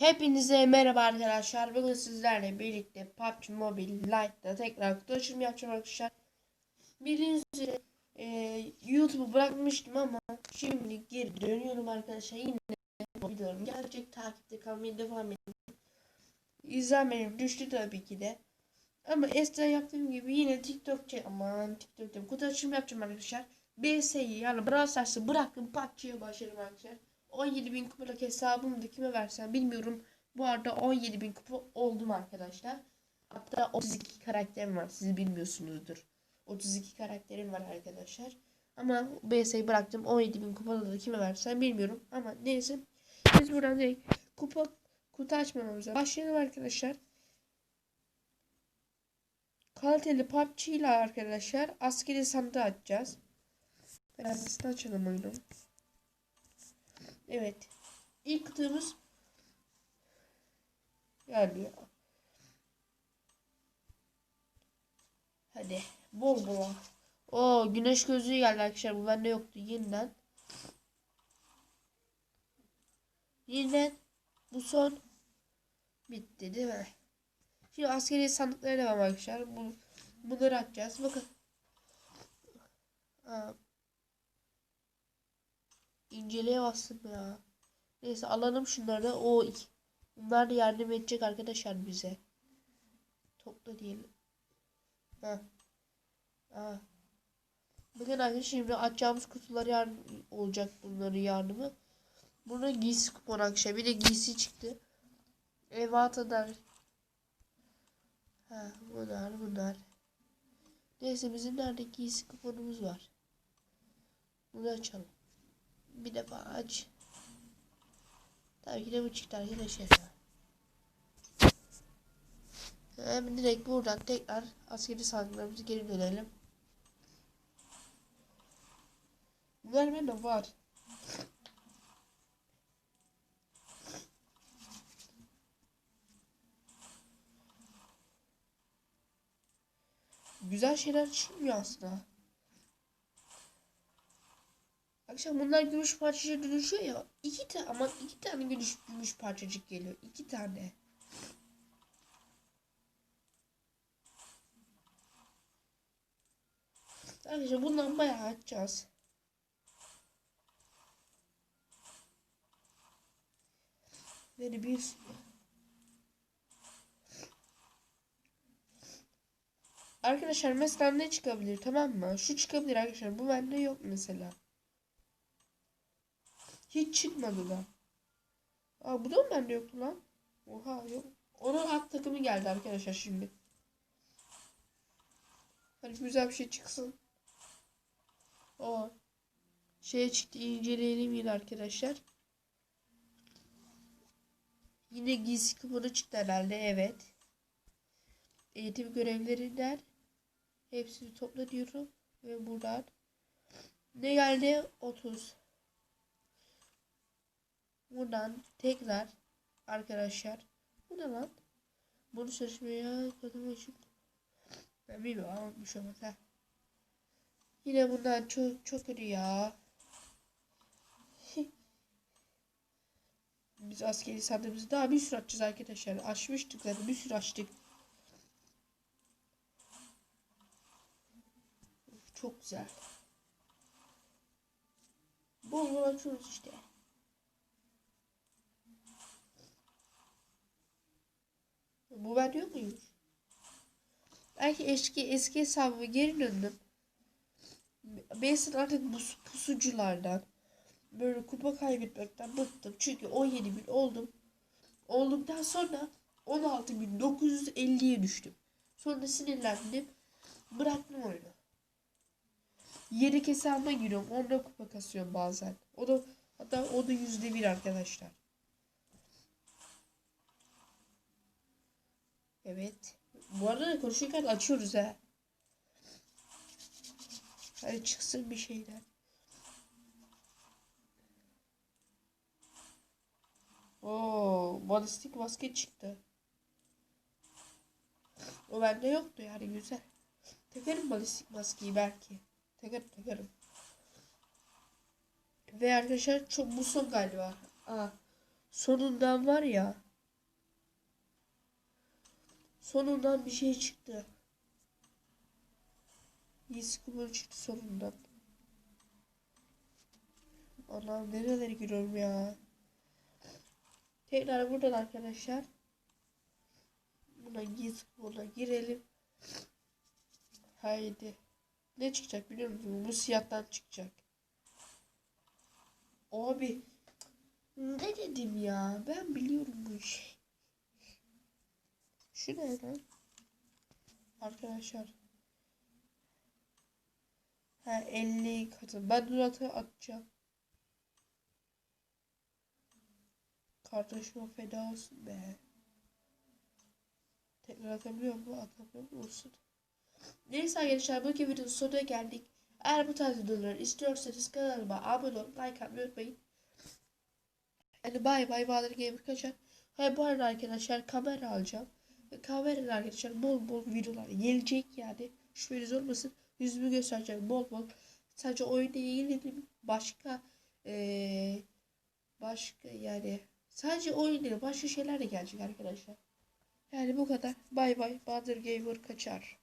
Hepinize merhaba arkadaşlar. Bugün sizlerle birlikte PUBG Mobile Lite'da tekrar kutu açılımı yapacağım arkadaşlar. Bildiğiniz üzere e, YouTube'u bırakmıştım ama şimdi geri dönüyorum arkadaşlar. Yine videolarım gelecek. Takipte kalmaya devam edin. İzlenmenim düştü tabii ki de. Ama eskiden yaptığım gibi yine TikTok çek aman TikTok'ta kutu açılımı yapacağım arkadaşlar. BS'yi yani Brawl Stars'ı bıraktım PUBG'ye başladım arkadaşlar. 17.000 kupalık hesabımı da kime versem bilmiyorum. Bu arada 17.000 kupa oldum arkadaşlar. Hatta 32 karakterim var. Siz bilmiyorsunuzdur. 32 karakterim var arkadaşlar. Ama BS'yi bıraktım. 17.000 kupalı da kime versem bilmiyorum. Ama neyse. Biz buradan direkt kupa kutu açmamıza başlayalım arkadaşlar. Kaliteli PUBG ile arkadaşlar askeri sandığı açacağız. Size açalım oyunu. Evet. İlk kutumuz geldi. Hadi. Bol bol. O güneş gözlüğü geldi arkadaşlar. Bu bende yoktu. Yeniden. Yeniden. Bu son. Bitti değil mi? Şimdi askeri sandıklara devam arkadaşlar. Bu, bunları açacağız. Bakın. Aa, İnceleye bastım ya. Neyse alalım şunları. O. Bunlar da yardım edecek arkadaşlar bize. Topla diyelim. Ha. Ha. Bakın arkadaşlar şimdi açacağımız kutular yardım olacak bunların yardımı. Burada giysi kupon arkadaşlar. Bir de giysi çıktı. Evatalar. Ha bunlar bunlar. Neyse bizim nerede giysi kuponumuz var. Bunu açalım. Bir defa aç. Tabii ki de bu çıktı arkadaşlar. Hemen direkt buradan tekrar askeri sandıklarımızı geri dönelim. Bunlar bende var. Güzel şeyler çıkmıyor aslında. Akşam bunlar gümüş parçacığa dönüşüyor ya. iki tane ama iki tane gümüş, gümüş parçacık geliyor. iki tane. Arkadaşlar bundan bayağı açacağız. Böyle bir Arkadaşlar mesela ne çıkabilir tamam mı? Şu çıkabilir arkadaşlar. Bu bende yok mesela. Hiç çıkmadı da. Aa bu da mı bende yoktu lan? Oha yok. Onun alt takımı geldi arkadaşlar şimdi. Hadi güzel bir şey çıksın. O şey çıktı inceleyelim yine arkadaşlar. Yine gizli kuponu çıktı herhalde evet. Eğitim görevlerinden hepsini topla diyorum ve buradan ne geldi 30 Buradan tekrar arkadaşlar. Bu ne lan? Bunu seçmeye kadın için. Ben bilmiyorum ama bir şey olmaz. Yine bundan çok çok kötü ya. Biz askeri sandığımızı daha bir sürü açacağız arkadaşlar. Açmıştık zaten bir sürü açtık. Çok güzel. Bol açıyoruz işte. Bu ben yok muymuş? Belki eski eski hesabıma geri döndüm. Ben artık bu pusuculardan böyle kupa kaybetmekten bıktım. Çünkü 17 bin oldum. Olduktan sonra 16.950'ye düştüm. Sonra sinirlendim. Bıraktım oyunu. Yeni hesabıma giriyorum. Onda kupa kasıyorum bazen. O da hatta o da yüzde bir arkadaşlar. Evet. Bu arada konuşurken açıyoruz ha. Hadi çıksın bir şeyler. Oo, balistik maske çıktı. O bende yoktu yani güzel. Takarım balistik maskeyi belki. Takarım takarım. Ve arkadaşlar çok bu son galiba. Aa, sonundan var ya. Sonundan bir şey çıktı. Yes Kumul çıktı sonundan. Anam nerelere giriyorum ya. Tekrar buradan arkadaşlar. Buna git buna girelim. Haydi. Ne çıkacak biliyor musun? Bu siyahtan çıkacak. Abi. Ne dedim ya? Ben biliyorum bu işi. Şu ne? Arkadaşlar. Ha 50 katı. Ben Durat'ı atacağım. Kardeşime feda olsun be. Tekrar atabiliyor mu? Atamıyor mu? Olsun. Neyse arkadaşlar bugün videonun sonuna geldik. Eğer bu tarz videoları istiyorsanız kanalıma abone olup like atmayı unutmayın. Yani bay bay Bahadır Gamer kaçar. Ha bu arada arkadaşlar kamera alacağım. Ve kamerayla arkadaşlar bol bol videolar gelecek yani. Şüpheniz olmasın. Yüzümü göstereceğim bol bol. Sadece oyunda ilgili başka eee başka yani sadece oyun değil başka şeyler de gelecek arkadaşlar. Yani bu kadar. Bay bay. Bahadır Gamer kaçar.